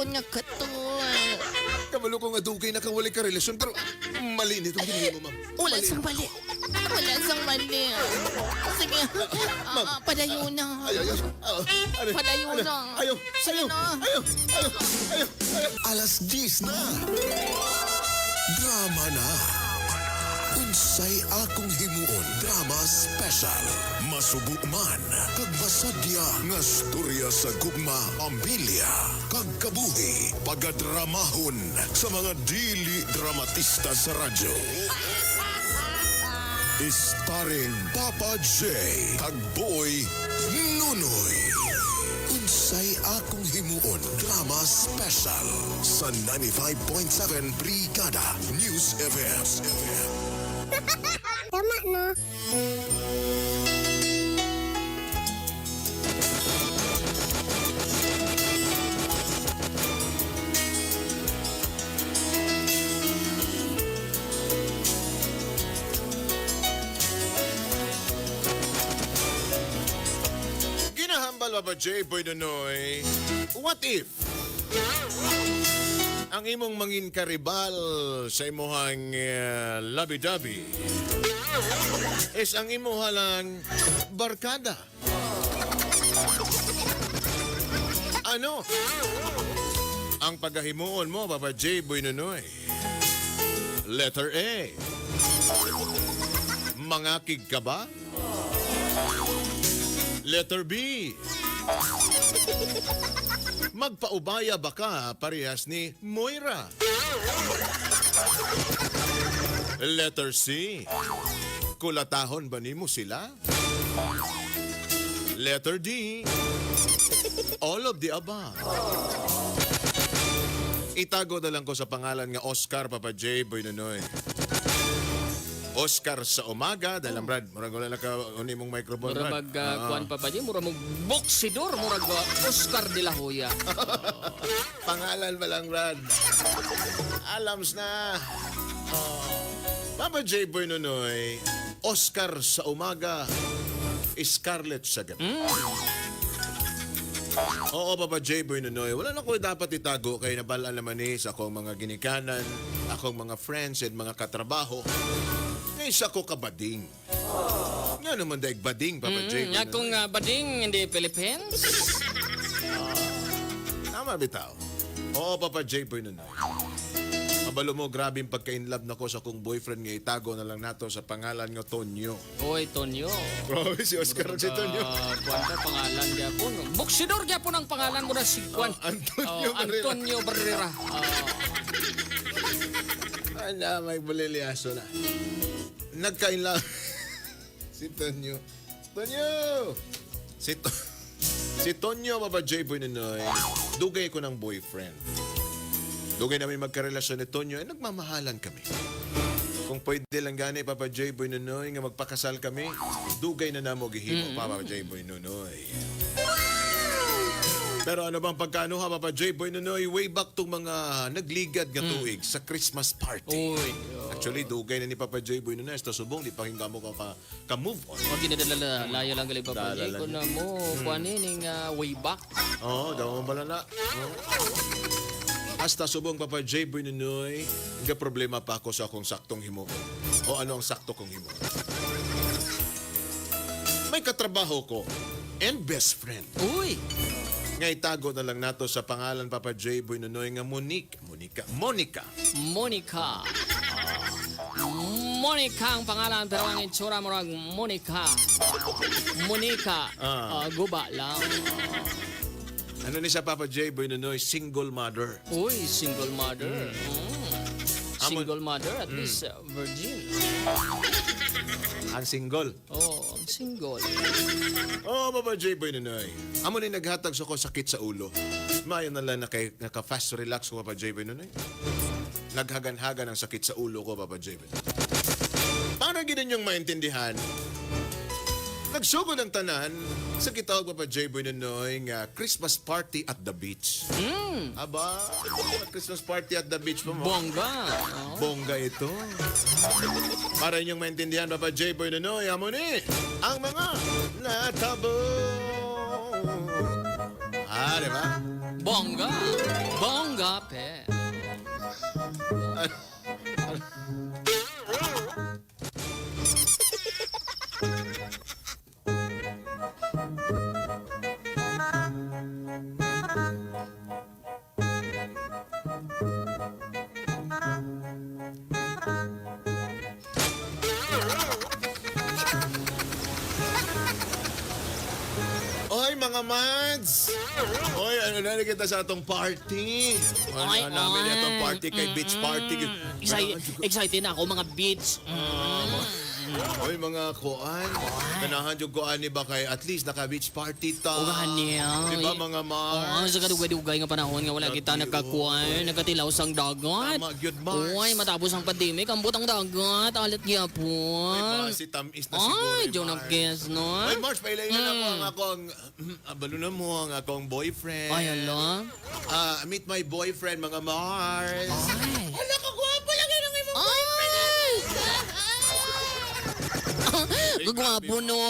gihapon nga katol. Kabalo ko nga dugay na kang wali ka relasyon, pero mali nitong ginili mo, ma'am. Wala Mali. sang mali. Wala sang mali. Sige, Ma'am. ah, padayo na. Ayaw, ayaw. Ah, ano? Padayo Ano? na. Ayaw, Sige ayaw, na. ayaw, ayaw, ayaw, ayaw. Alas 10 na. Drama na. Unsay akong himuon drama special. Masubo man kag masadya nga storya sa gugma, pamilya, kag kabuhi, pagadramahon sa mga dili dramatista sa radyo. Starring Papa J. Kag Boy Nunoy. Unsay akong himuon drama special sa 95.7 Brigada News FM. Tama na. Ginahambal Papa J. Boy Nunoy. What if? Ang imong mangin karibal sa imuhang uh, labi-dabi is ang imuha lang barkada. Ano? Ang paghahimuon mo, Papa J. Boy Nunoy. Letter A. Mangakig ka ba? Letter B. Magpaubaya ba ka parehas ni Moira? Letter C. Kulatahon ba nimo sila? Letter D. All of the above. Itago na lang ko sa pangalan nga Oscar Papa J. Boy Nonoy. Oscar sa umaga, dahil Brad, murag wala na ka uni mong microphone, Mura Brad. mag uh, Ah. kuan pa ba di mura mag boksidor mura uh, Oscar de la Hoya. Pangalan ba lang, Brad? Alams na. Oh. Papa J. Boy Nonoy, Oscar sa umaga, Scarlett sa gabi. Oo, Papa J. Boy Nonoy, wala na ko dapat itago kay nabala naman ni sa akong mga ginikanan, akong mga friends and mga katrabaho. Ngay sa ko kabading. Nga naman daig bading, Papa J. Mm, akong uh, bading in the Philippines. Tama bitaw. Oo, Papa J. Boy Nonoy. Kabalo mo, grabe yung pagka-inlove na ko sa kong boyfriend nga itago na lang nato sa pangalan nga Tonyo. Oy Tonyo. Bro, si Oscar si Tonyo. Uh, kuan pa pangalan gyapon. Boksidor gyapon ang pangalan mo na si kuan. Oh, Antonio Oh, Barrera. Antonio Barrera. Oh. Ala, may buliliaso na. Nagka-inlove. si Tonyo. Tonyo! Si, to si Tonyo, Papa J. Boy Nonoy, dugay ko ng boyfriend. Dugay namin magkarelasyon ni Tonyo, eh, nagmamahalan kami. Kung pwede lang gani, Papa J. Boy Nonoy, nga magpakasal kami, dugay na namo gihimo, Papa J. Boy Nonoy. Pero ano bang pagkano ha, Papa J. Boy Nonoy, way back tong mga nagligad nga tuig sa Christmas party. Uy. Actually, dugay na ni Papa J. Boy Nonoy, sa subong, di pa hinga mo ka, ka, ka move on. Wag ginadala layo lang gali pa pa. Dala lang Ko na mo kuan ning uh, way back. Oo, oh, daw bala na. Oo. Hasta subong Papa J. Boy Nonoy, nga problema pa ako sa akong saktong himo. O ano ang sakto kong himo. May katrabaho ko and best friend. Uy. Nga itago na lang nato sa pangalan Papa J. Boy Nonoy nga Monique. Monica. Monica. Monica. Monica ang pangalan pero ang itsura mo rag Monica. Monica. Ah. Ah, guba lang. Ano ni sa Papa J. Boy Nonoy? Single mother. Uy, single mother. Mm. Single mother, at least uh, virgin. Ang single. Oh, ang single. Oh, Papa J. Boy Nonoy. Amo ni naghatag sa ko sakit sa ulo. Mayo na lang na kay naka-fast relax ko, Papa J. Boy Nonoy. Naghagan-hagan ang sakit sa ulo ko, Papa J. Boy. Para ginin yung maintindihan, nagsugod ang tanan sa kitawag Papa J. Boy Nonoy nga Christmas party at the beach. Mm. Aba, Christmas party at the beach pa mo. Bongga. Oh. Bongga ito. Para inyong maintindihan, Papa J. Boy Nonoy, amo ni ang mga natabo. Ah, di ba? Bongga. Bongga, pe. Na kita sa atong party? Ano namin oy. itong party kay beach party. Excited, excited na ako mga beach. Oy, mga kuan. Ganahan yung kuan ni ba kay at least naka-beach party ta. Ugahan niya. Di ba, mga Oo, mads? sa kadugay-dugay nga panahon nga wala kita Lagi, nagkakuan, nagkatilaw sang dagat. Tama, gyud, Mars. Oy, matapos ang pandemic, ambot ang dagat, alat gyapon. ba, si Tamis na siguro. Ay, eh, John Mars. Guess, no? Oy, Mars, pailayin na ako Mm. ang akong, abalo na mo ang akong boyfriend. Ay, ala. Ah, meet my boyfriend, mga Mars. Ay. Hala ka gwapo lagi ng imong Ay! Gagwapo no.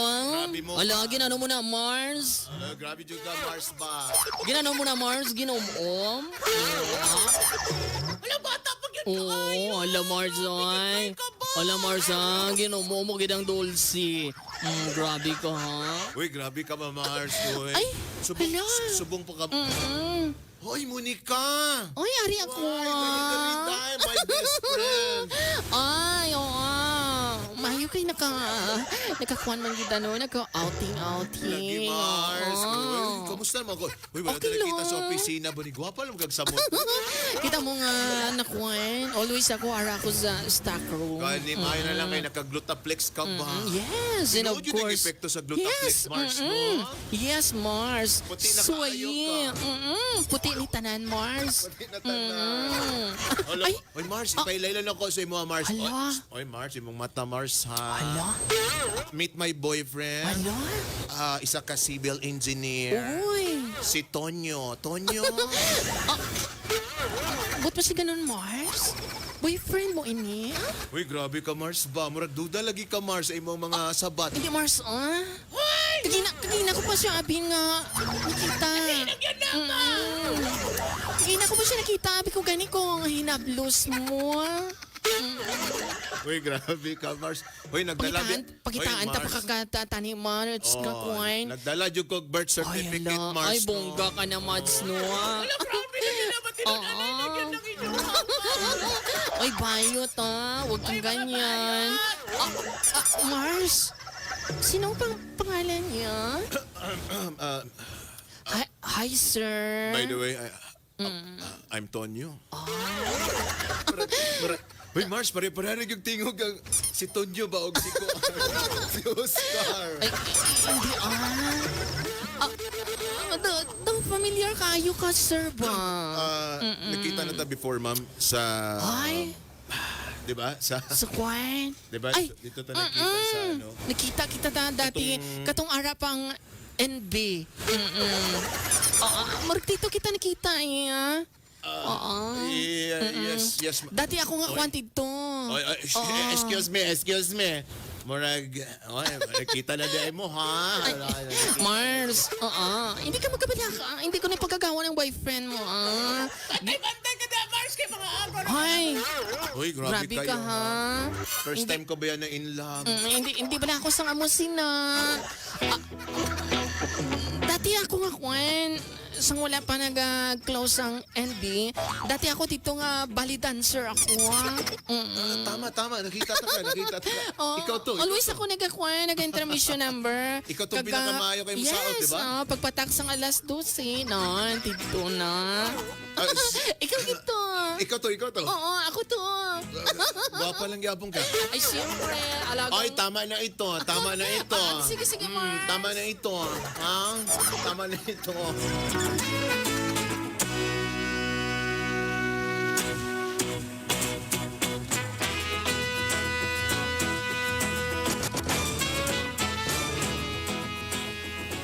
Grabe mo. Ala, ginano mo na, Mars. Ah, grabe yung ka, Mars ba? Ginano mo na, Mars. Ginom-om. Hala bata pag yun Oo, ala, Mars, ay. Ala, Mars, ha. Ginom-om mo gidang dulce. Mm, grabe ka, ha? Uy, grabe ka ba, Mars? Uy. Ay, subong, hala. subong pa ka. Mm. Hoy, Monica! Ay, ari ako, Ay, ah. my best friend! Ay, oo. Kay naka, nakakuan man kita no, naka-outing-outing. Lagi, Mars. Uy, kamusta naman ko? Uy, wala Okay okay kita lang. sa opisina ba ni Gwapa lang magagsamot. Kita mo nga, nakuan. Always ako, ara ako sa stock room. Kahit ni Mayo na lang kayo nakaglutaplex ka ba? Mm, Yes, and Tinuod of yun ang course. epekto sa Glutaplex, Mars, no? mm-mm. Yes, Mars. Puti na kaayo ka. Mm-mm. Puti ni tanan, Mars. Pati na tanan. Mm. Ay, Oy, Mars, ipailaylan ako sa imo, Mars. Hala. Oy, Mars, imong mata, Mars, ha? Ala, Meet my boyfriend. ala. Ah, isa ka civil engineer. Uy. Si Tonyo. Tonyo? Ba't pa si ganun, Mars? Boyfriend mo ini? Uy, grabe ka, Mars ba? Murag duda lagi ka, Mars, sa imong mga sabat. Hindi, Mars, ah? Kagina, kagina ko pa siya, abi nga, nakita. Mm. Kagina ko pa siya nakita, abi ko gani ko, ang hinablos mo. Uy, grabe ka, Mars. Uy, nagdala... Pagitaan, pagitaan ta pakagtatani, Mars, Oh, kakuan. nagdala jud ko birth Ay, certificate, ala, Mars. ay, bongga ka na, Mads, no? ah. Grabe lagi naman Oo. tinanalagyan ng inyong Ay, bayot, ah. Huwag kang ganyan. Ah, ah, Mars, sino pang pangalan niya? Ah, Hi, hi, sir. by the way, I, Mm. ah, I'm Tonyo. Ah. Uy, Mars, pare-pareha yung tingog ang si Tonyo ba o si, ko, si Oscar. Ay, hindi ah. Ah, the, the familiar kayo ka, sir ba? Ah, nakita na ta before, ma'am, sa... Ay, Di ba? Sa... sa kwan. Di ba? Ay, Dito ta nakita sa mm-mm. ano. Nakita kita ta dati, Katong- katong arapang NB. Mm-mm. Ah, ah, marag dito kita nakita eh, ah. Oo. Yeah, yes, yes. ma- Dati ako nga Oy. kwan dito. Oy, oy, sh- Oo. excuse me, excuse me. Murag, oy, nakita na di mo, ha? Mars, oo. Hindi ka magkabala ka. Hindi ko na pagkagawa ng boyfriend mo, ah. Ay, bantay ka na, Mars, kay mga ako na. Ay, Uy, grabe, grabe kayo. ka, ha? First time ko ba yan na in love? Mm, hindi hindi ba ako sang amusina? Ah, dati ako nga kwen sang wala pa nag-close ang NB. Dati ako dito nga ballet dancer ako. ah. Mm-mm. Tama, tama. Nakita ta ka, nakita ta ka. Oh, Ikaw to. Always ikaw to. ako nag-acquire, nag-intermission number. Ikaw tong Kaga- pinakamaayo kay yes, Musaot, di ba? oh, pagpatak sang alas 12, no, dito na. Ah, s- Ikaw dito. Ikaw to, ikaw to. Oo, ako to. Gwapa lang yapong ka. Ay, siyempre, alagang... Ay, tama na ito. Tama na ito. Ah, sige, sige, Mm, Mars. tama na ito. Ha? Tama na ito.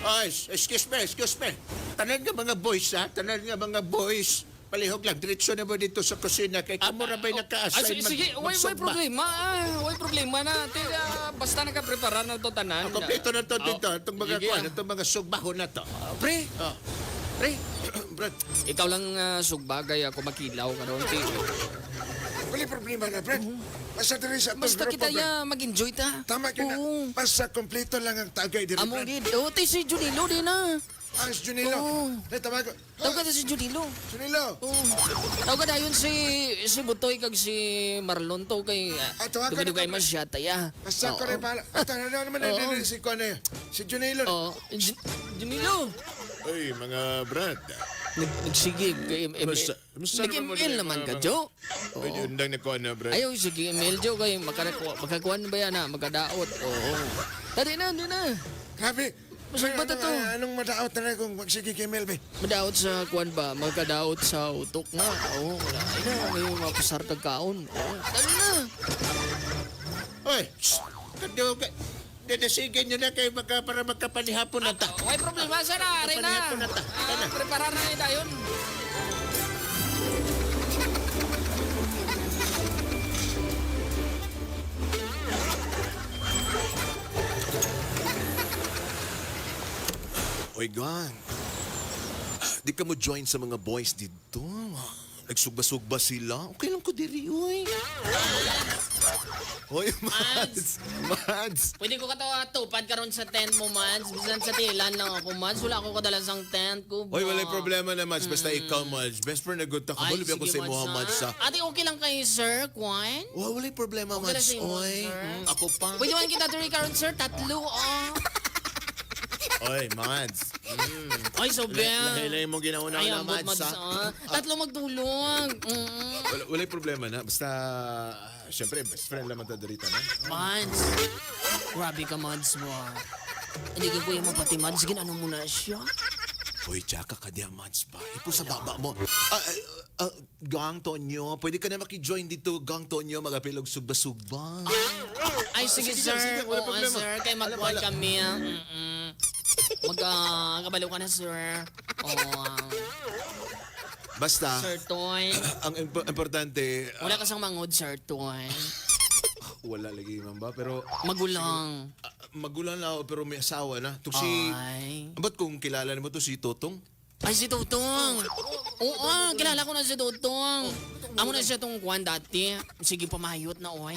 Ay, excuse me, excuse me. Tanan nga mga boys, ha? Tanan nga mga boys. Palihog lang, diretso na ba dito sa kusina? Kay kamura ba'y Ah, naka-assign sige, sige, way, way magsugba? problema. Ah, way problema na. Tira, basta nakaprepara na to tanan. Kompleto na to Oh, dito. Itong mga sige, kwan, ah. itong mga sugbaho na to. Pre, Oh. Pre, Brad, ikaw lang uh, sugbagay ako makilaw karon ti. Wala problema na, Brad. Basta diri sa atong Basta grupo, kita Brad. ya mag-enjoy ta. Tama ka na. Oo. Basta kompleto lang ang tagay diri, Amo Brad. gid. O ti si Junilo din na. Ang Junilo. Oo. Ay, tama ko. Tawag ka si Junilo. Junilo. Oo. Tawag ka dayon si si Butoy kag si Marlon to kay Ah, tawag ka na Dugay to, pre. masyata ya. Basta ko rin pala. At ano naman Oo. na si Kone. Si Junilo. Oh, Jun- Junilo. Ay, mga Brad. Nag nagsigig kay ML. Musta naman ka, mga- Jo. Ay, yun lang na ko na, Brad. Ayaw, sige, email Jo kay magkakakuha, magkakuha na ba yan ha? Magkadaot. Oo. Dali na, dali na. Grabe. Masag ba Anong- to? Anong madaot na rin kung magsige kay Melbe? Madaot sa kuwan ba? Magkadaot sa utok na. Oo, wala. Ay na, may mapasar kag kaon. Oo, dali na. Oy, shh! Kado ka. Dadasigan nyo na kayo maka, para magkapanihapon na ta. May problema, sir. ah. Aray na. Kapanihan ko na ta. Ah, Preparar na nila yun. Oy, gang. Di ka mo join sa mga boys dito. Nagsugba-sugba sila. Okay lang ko diri, uy. Oy, Mads. Mads. Pwede ko katawa tupad karon sa tent mo, Mads. Bisan sa tilan lang ako, Mads. Wala ako kadalasang tent ko. Oy, ba? walay problema na, Mads. Basta ikaw, Mads. Best friend na good ta. Ay, Kabulib ako sa imo, Mads, sa... Ate, okay lang kayo, sir, Kwan? Wow, walay problema, Mads. Oy, sir. mm, ako pa. Pwede man kita tuloy karon, sir. Tatlo, oh. Oy, Mads. Mm. Ay, so Lahi-lahi mo ginauna Ay, na, ambot, Mads, Mads, ha? ah. Tatlo magtulong. Mm. Wala, walay problema na. Basta, ah, syempre, best friend lang dito na. Mads. Grabe ka, Mads mo. ah. Hindi ka kuya mo pati, Mads. Ginano mo na siya? Uy, tsaka ka diya, Mads ba? Ipo sa baba mo. Ah, ah, ah, gang Tonyo, pwede ka na makijoin dito, Gang Tonyo, magapilog sugba-sugba. Ay, sige, sige sir. sige, wala Oo, problema. sir. Magkuhan wala. kami. ah. Mm-mm. Mag, ah, kabalo ka na, sir. Oo, ah. Basta, Sir Toy. ang impo- importante, ah, Wala ka sang mangod, Sir Toy. wala lagi man ba, pero Magulang. ah, magulang na ako, pero may asawa na. Ito si, Ay. ba't kung kilala mo to si Totong? Ay, si Tutong. Oo, kilala ko na si Tutong. Amo na siya tong kuhan dati. Sige, pamayot na, oy.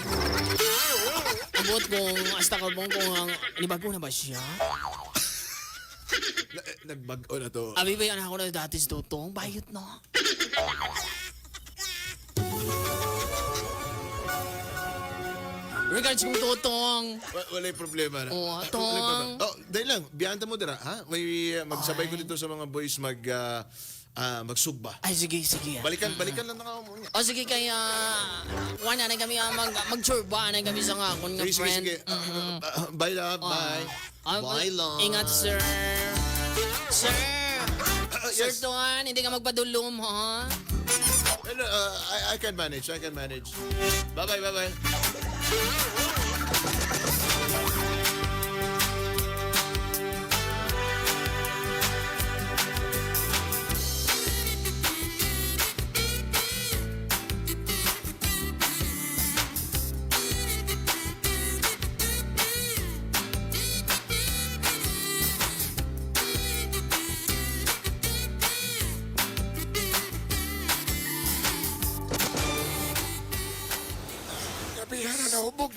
Abot kung hasta ka bang kung ang nibago na ba siya? Na, nagbago na to. Abi ba yan ako na dati si Tutong? Bayot na. Regards kong Tutong. Wa- Walay problema na. Oo, Ah, Tong. Oh, dahil lang, biyanta mo dira, ha? May uh, magsabay ko dito sa mga boys mag, ah, ah, magsugba. Ay, sige, sige. Balikan, balikan lang na ako. O sige, kaya... Wala na kami ah, mag, mag-churba na kami sa nga akong nga Sige, sige, friend. sige. Ah, ah, ah, bye, love. Bye. Ah, Bye, love. Ingat, sir. Sir! Ah, Sir yes. Tuan, hindi ka magpadulom, ha? Ano, uh, I, I can manage. I can manage. Bye-bye, bye-bye.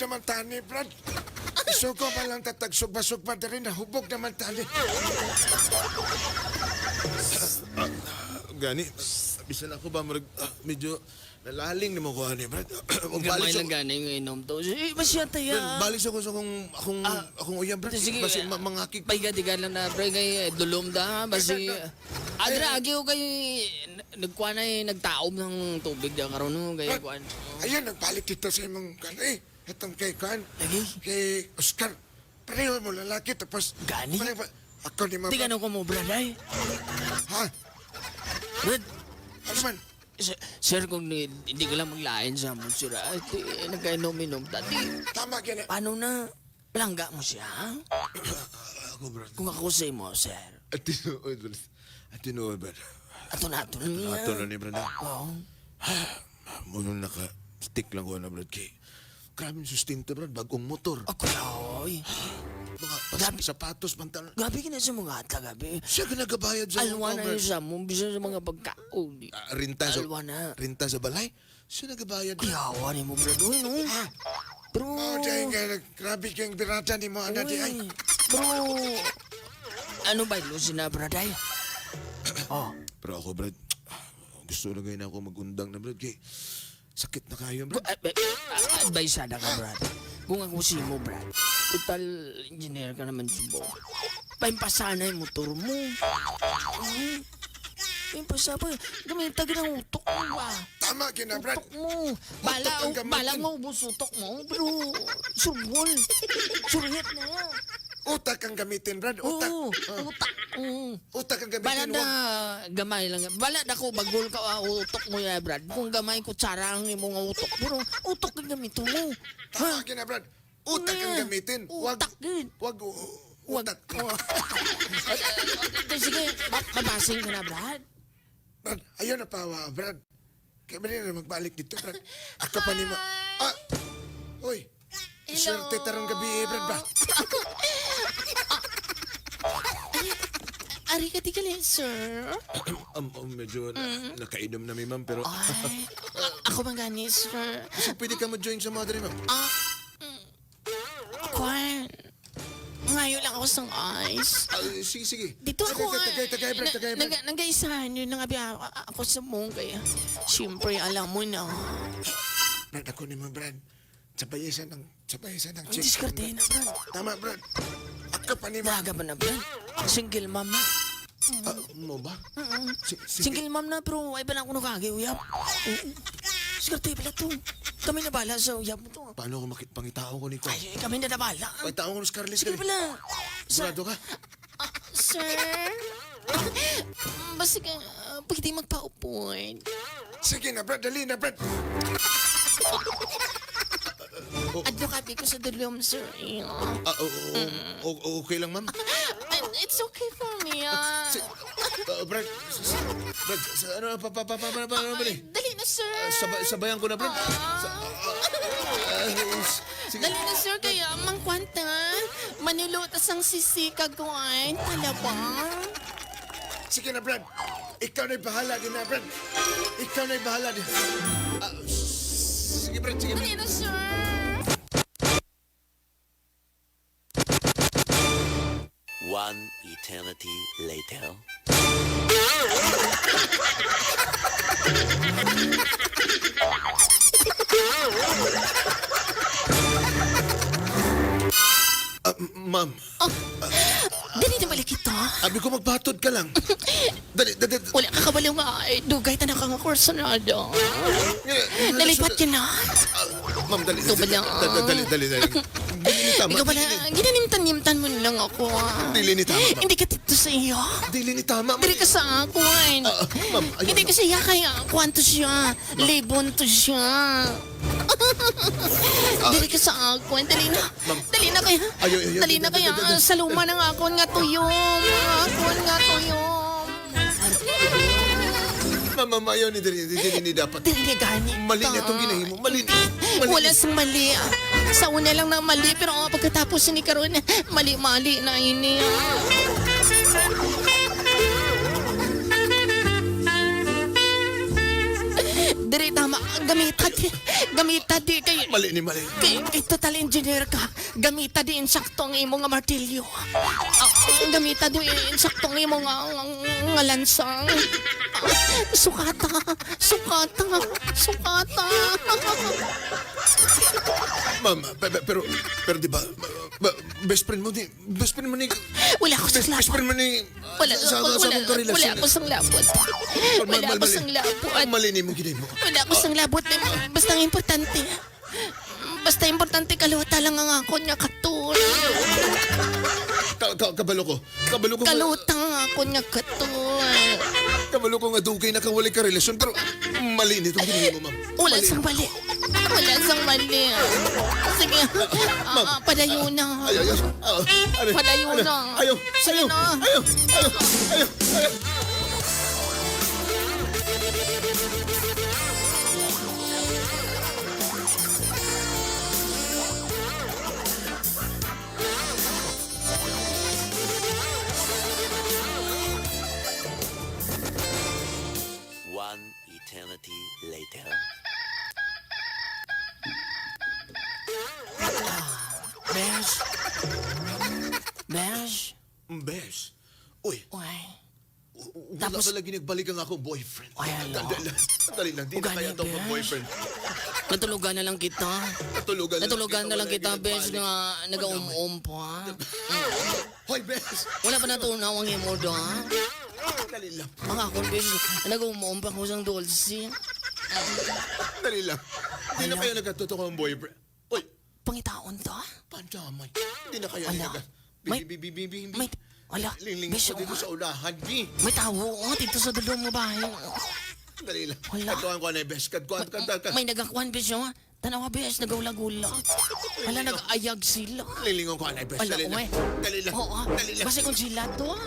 Naman tani, Brad. Isuko pa lang tatagsugba-sugba na rin, nahubog naman tani. Gani, bisan ako ba, marag, ah, medyo nalaling naman ko, ani, Brad. Gamay Balik lang sa... gana yung inom to. Eh, masya tayo. Balik sa ko sa akong, akong, akong uyan, Brad. Sige, Basi, ah, ma- mangakik. Paigadigan lang na, pre, kay dulom da, basi... Adra, agiw kay... Nagkuha na eh, nagtaob ng tubig da karon no, kay kuan. Ayan, nagbalik dito sa imong kan. Itong kay Kan. Lagi? Kay Oscar. Pareho mo lalaki, tapos... Gani? Pareho pa- Ako ni Di Mama. ka ko mo, branday. Ha? Brad, Ano man? sir, sir, kung ni- hindi ka lang maglain sa mo, sir, ati, nagkainom-inom, dati, Tama gani. paano na? Palangga mo siya, ha? Ako, Brad. Kung ako sa mo, sir. At tinuod, Brad. At tinuod, Brad. Ato na, ato na niya. Ato na ni Brad. Oo. Muna naka-stick lang ko na, Brad. Kay, grabe yung sustento, Brad. Bagong motor. Ako, oy. mga Gabi- sapatos, pantalon. Gabi ka na sa mga ata, gabi. Siya ka nagabayad sa Alwa na yun sa mo, bisa sa mga pagkaon. Ah, rinta sa Alwa na. rinta sa balay. Siya nagabayad. Yawa ni mo, Brad. Uy, no? Bro. Oh, dahil nga, grabe kang birata ni mo, anak di ay. Uy, Bro. Ano ba ilo si na, Brad? Ay? Oh. Pero ako, Brad, gusto na ngayon ako magundang na, Brad. Kay, sakit na kayo, Brad. Advice sana ka, Brad. Kung ako si mo, Brad. Total engineer ka naman, Subo. Paimpasana yung motor mo. Paimpasa pa. Gamitan ka ng utok mo ba? Tama kina, Brad. Utok mo. Bala, ang gamitin. bala mo ubos utok mo. Pero, surbol. Na yan. Utak ang gamitin, Brad. Utak. Oo, Ah, utak. Oo. utak ang Bala gamitin. na gamay lang. Bala na ko bagol ka ah, utok mo ya, Brad. Kung gamay kutsara ang imong utok. Pero utok ang gamito mo. Tama kina, Brad. Utak ang Ano gamitin. Wag, Utak din. wag, u- utak. Oh. Sige, ma- mabasing ka na, Brad. Brad, ayaw na pawa, Brad. Kaya ba na magbalik dito, Brad? Ako pa ni mo. Ah! Uy! Swerte tarong gabi, eh, Brad ba? Ari ka di sir. Um, um, medyo na, nakainom na mi, ma'am, pero Ay, ako man gani, sir. So, pwede ka mo-join sa mother, ma'am. Ah, mm, Kwan. Ngayon lang ako sa ice. Ah, sige, sige. Dito ako, Tagay, tagay, tagay, Brad, tagay. Nag- Nag-aisahan yun, nangabi ako, ako sa mong kaya. Siyempre, alam mo na. Brad, ako ni mo, Brad. Sabayasan ng, sabayasan ng Ang chick. diskarte na, Brad. Tama, Brad. Ako pa ni mo. Daga ba na, Brad? Single mom na. Ah, mo ba? Si-. Single mom na, pero ay ba na ako nakagi-uyap? Oo. Diskarte pala to. Kami na bala sa uyap mo to. Paano ako makit pangitao ko nito? Ay, kami na nabala. Ay, tao ko ng Scarlett. Sige pala. Sigurado ka? ah, sir? Basta ka, pwede magpa-upoy. Sige na, Brad. Dali na, Brad. Advocate ko sa dalawang, sir. Ah, o- o- o- okay lang, ma'am. It's okay for me, ah. Si- Ah, Brad, s- s- Brad, sa, ano, pa, pa, pa, pa, pa, pa, ni? Dali na, sir. Ah, sabay, sabayan ko na, Brad. Sa- ah, s- sige. Dali na, sir. Kaya, mangkwanta. Manilutas ang sisikag ko ay talabang. Sige na, Brad. Ikaw na'y bahala din na, Brad. Ikaw na'y bahala din. Ah, sige, Brad, sige. Dali na, sir. One eternity later. Ah, ma'am, Dali na balik ito. abi ko magbatod ka lang. Dali, dali, dali. Wala ka kabaliw nga. ay, Dugay ta na ka nga kursunado. Nalipat ka na. Ah, Ma'am, dali, Ito ba dali, lang? dali, dali, dali, dali. Ni tama. Ikaw pala, ginanimtan-nimtan mo lang ako. ah. Dili ni tama, ma'am. Hindi ka dito sa iyo. Dili ni tama, ma'am. Dili ka sa ako. ay. Ah, ma'am, ayaw Hindi na. ka siya kaya kwanto siya. Libon to siya. Dili ka sa ako. Dali na. Dali na kaya. Ayaw, ayaw, Dali na ayaw, kaya. ayaw, ayaw. Sa luma ng akon nga tuyom. Akon nga tuyom. Ma'am, ma'am, ayaw ni dili, dili ni dapat. Dili na gani. Mali na itong ginahimo. Mali. Mali. Wala sang mali. ah. Sa una lang na mali, pero ah, pagkatapos ni karon mali-mali na ini. Dire tama, gamita di, gamita di kay, Mali ni mali. kay, kay total engineer ka. Gamita di insakto ang imo nga martilyo. Ah, gamita di insakto ang imo nga, nga, nga lansang. Ah, Sukata, sukata, sukata. Ma'am, pe- pe- pero, pero di ba, ba- best friend mo ni, best friend mo ni, Wala sa best, best friend mo ni, Wala, sa, sa, wala, sa wala, wala ako sang labot. Wala ako sang labot. Mali ni mo ginahimo. Wala ako sang labot. Basta ang importante. Basta importante kaluta lang ang ako niya katul. Ka, ka, kabalo ko. Kabalo ko. nga- Kaluta ang ako niya katul. Kabalo ko nga dugay na ka relasyon, pero mali nito ginahimo, ma'am. Wala Mali. sang mali. Wala sang mali. Sige, ah, ah, padayo na. Ayaw, ayaw. Ah, ano, Padayo ano, na. Ayaw, ayaw, na. ayaw, ayaw, ayaw, ayaw. Eternity later. Besh. Besh. Bes. Uy, Uy. wala Tapos- nagbalik ang akong boyfriend. Ay. Dali lang. Dali lang. Di na kaya Bes. boyfriend. Natulugan na lang kita. Natulugan, Natulugan na lang kita, Besh Besh, nga nag-um-um pa. Hoy, Bes. Wala pa natunaw ang imo da. Dali lang. Ang ako, Besh, nag-um-um pa ko sang dulce. Dali lang. Di na kaya nagkatotoo ang boyfriend. Uy, Pangitaon ta? pandamay. Di na kaya Ala. May-. May, wala, Lingling Besh, ko dito sa ulahan, bi. may tawo oh, dito sa dulong mo bahay. Dali lang. Wala. Katuan ko na, Bes. Katuan, katuan, katuan. May nagakwan, Besh, oh. Tanawa, Besh, nagawla-gula. Wala, nag-ayag sila. Lilingon ko na, Bes. Wala, Dali lang. Dali lang. Oo, ah. Basta kung sila to, ah.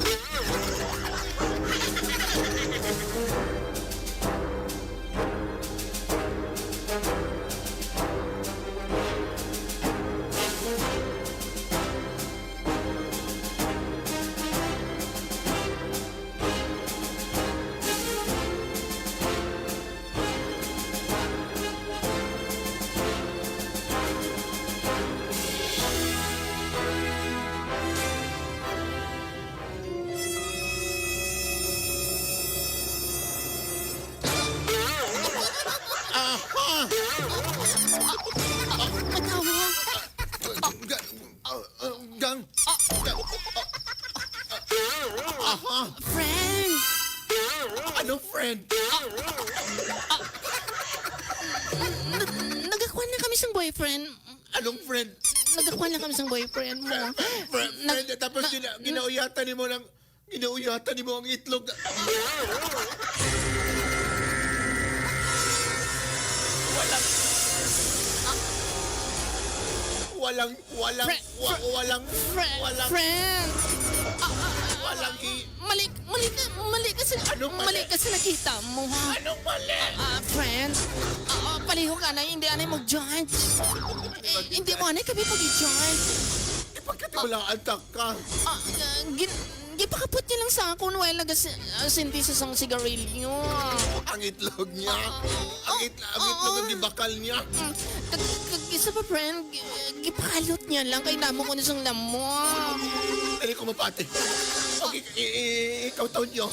Tapos gina, ginauyatan ni mo ng... Ginauyatan ni mo ang itlog. Walang... Walang... Walang... Friend, wa- walang... Friend. Walang... Friend. Walang i... Mali, mali, ka- mali kasi, Anong mali? mali kasi nakita mo, ha? Anong mali? Ah, friend, ah, paliho ka na, hindi anay mag-judge. Eh, hindi mo anay kami pag-judge. Ipagkatiwalaan tak ka. Ah, ah, gin, gipakapot niya lang sa ako no, while nag-synthesis ang sigarilyo. Ang itlog niya. Ang, it, ang itlog ang gibakal niya. Mm, kag, kag, isa pa, friend, gi- gipakalot niya lang, kay damo ko na siyang lamok. Dali ko mapate. Okay, i- i- ikaw taon niyo.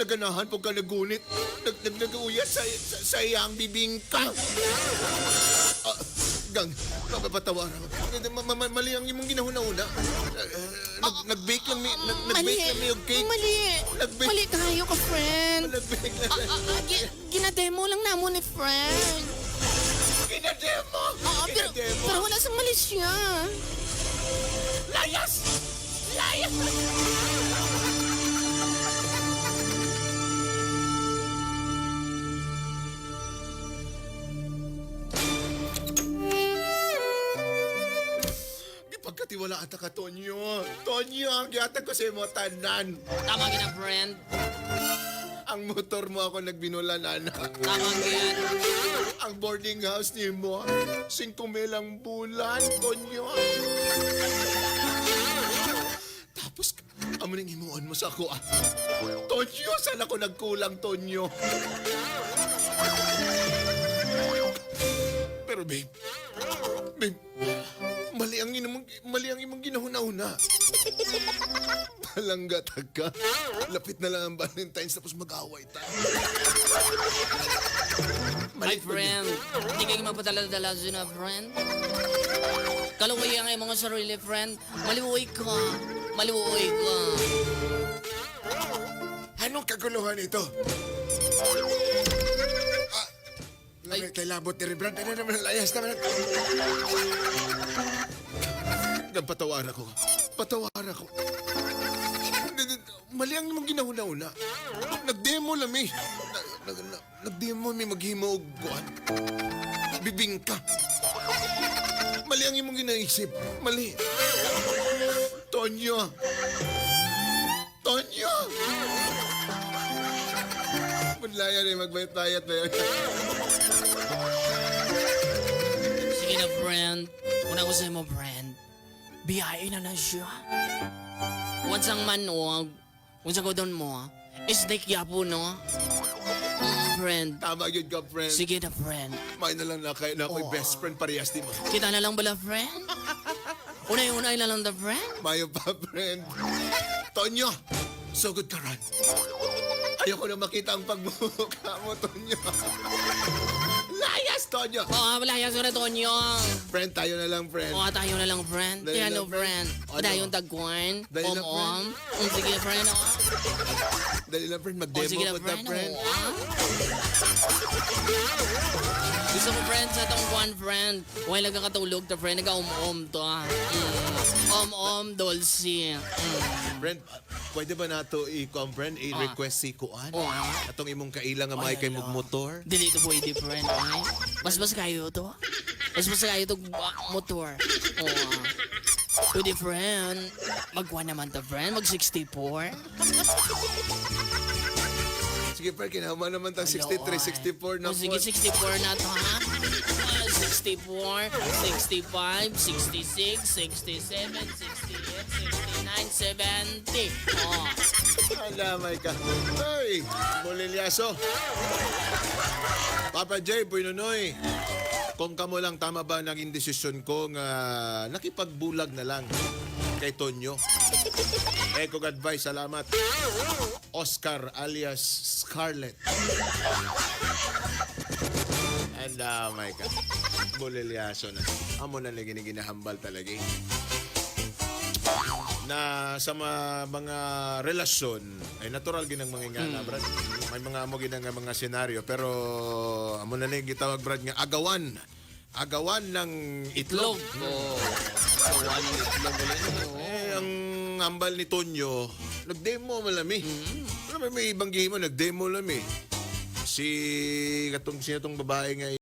Naganahan po ka nagunit. Nag, nag, sa, sa iyang bibingka. Ah, gang, mapapatawaran ko. Ma- ma- ma- Mali ang imong ginahuna-una. Uh, nag, nag-bake lang mi, nag, Mali, nag-bake lang mi yung cake. mali. Nag-bake. Mali kayo ka, friend. Nag-bake lang. Ah, ah, ah, gi- ginademo lang namo ni friend. Kinademo! Oo, pero, Kinademo! pero wala sa mali siya. Layas! Layas! Ipagkatiwalaan ta ka, Tonyo. Tonyo, ang giyatan ko sa imo tanan. Tama gina, friend. Ang motor mo ako nagbinula, nana. Tama gina. Ang boarding house ni mo, 5 lang bulan, Tonyo. Tapos, amo nang himuon mo sa ako, ah. Tonyo, saan ako nagkulang, Tonyo? Pero, babe, babe, ginahuna-una. Palanggatag ka. Lapit na lang ang Valentine's tapos mag-away tayo. My friend, hindi kayo magpadala-dala na friend. Kalaway ang mga sarili, friend. Maliwoy ka. Maliwoy ka. Anong kaguluhan ito? Ah, lamig tayo labot ni Brad. Ano naman ang layas naman? Nang patawar ako. Patawar ako. Mali ang imong ginahuna-una. Nag-demo lang eh. Nag, nag, nag-demo may maghimo kuan. Bibingka. Mali ang imong ginaisip. Mali. Tonyo. Tonyo. Madlaya na magbayat-bayat ba yan? Sige na, friend. Una ko sa mo, friend. Biyahe na na siya. Once ang manuag, once ang godon mo, Snake yapo, no? Friend. Tama yun ka, friend. Sige na, friend. May na lang na kayo na ako'y best friend parehas di mo. Kita na lang bala, friend? Unay-unay na lang the friend? Mayo pa, friend. Tonyo, so good ka, Ron. Ayoko na makita ang pagmumukha mo, Tonyo. Tonyo. Oo, wala yan sa Tonyo. Friend, tayo na lang, friend. Oo, tayo na lang, friend. Dahil no, friend. friend. O, Ano? yung tagkuhan. Dahil na, Om-om. Um, sige, friend. O, Dali lang, friend. Mag-demo sige na, friend. friend. Oo, ah. Gusto ko, friend, sa itong kuhan, friend. Huwag lang kakatulog ta, friend. Nag-om-om to, ah. Mm. Om-om, Dolce. Mm. Friend, pwede ba nato i-com, friend, i-request si Kuan? Oo. Atong imong kailang nga may kay motor? Dili to pwede, friend. Mas mas kayo to. Mas mas kayo to ah, motor. Oo. Ah. Pwede, friend. Magwa naman to, friend. Mag 64. Sige, friend, kinahama naman tang 63, 64 na O, sige, po. 64 na to, ha? Ah, 64, 65, 66, 67, 68, 69, 70. Oh. Alamay ka. Hoy, Molilyaso. Papa J, Puy Kung kamo lang tama ba naging desisyon ko nga nakipagbulag na lang kay Tonyo. Eh, kung advice, salamat. Oscar alias Scarlett. And uh, my God. Bulilyaso na. Amo na lang ginaginahambal talaga eh. Na sa mga, mga relasyon, ay natural ginang mga ingana, Brad. May mga amo ginang mga senaryo. Pero amo na lang gitawag, Brad, nga agawan. Agawan ng itlog. Oh. Kawan yung itlog. Eh, ang ambal ni Tonyo, nag-demo malami. Alam mo, may ibang game mo, nag-demo lami. Si, katong, sino tong babae nga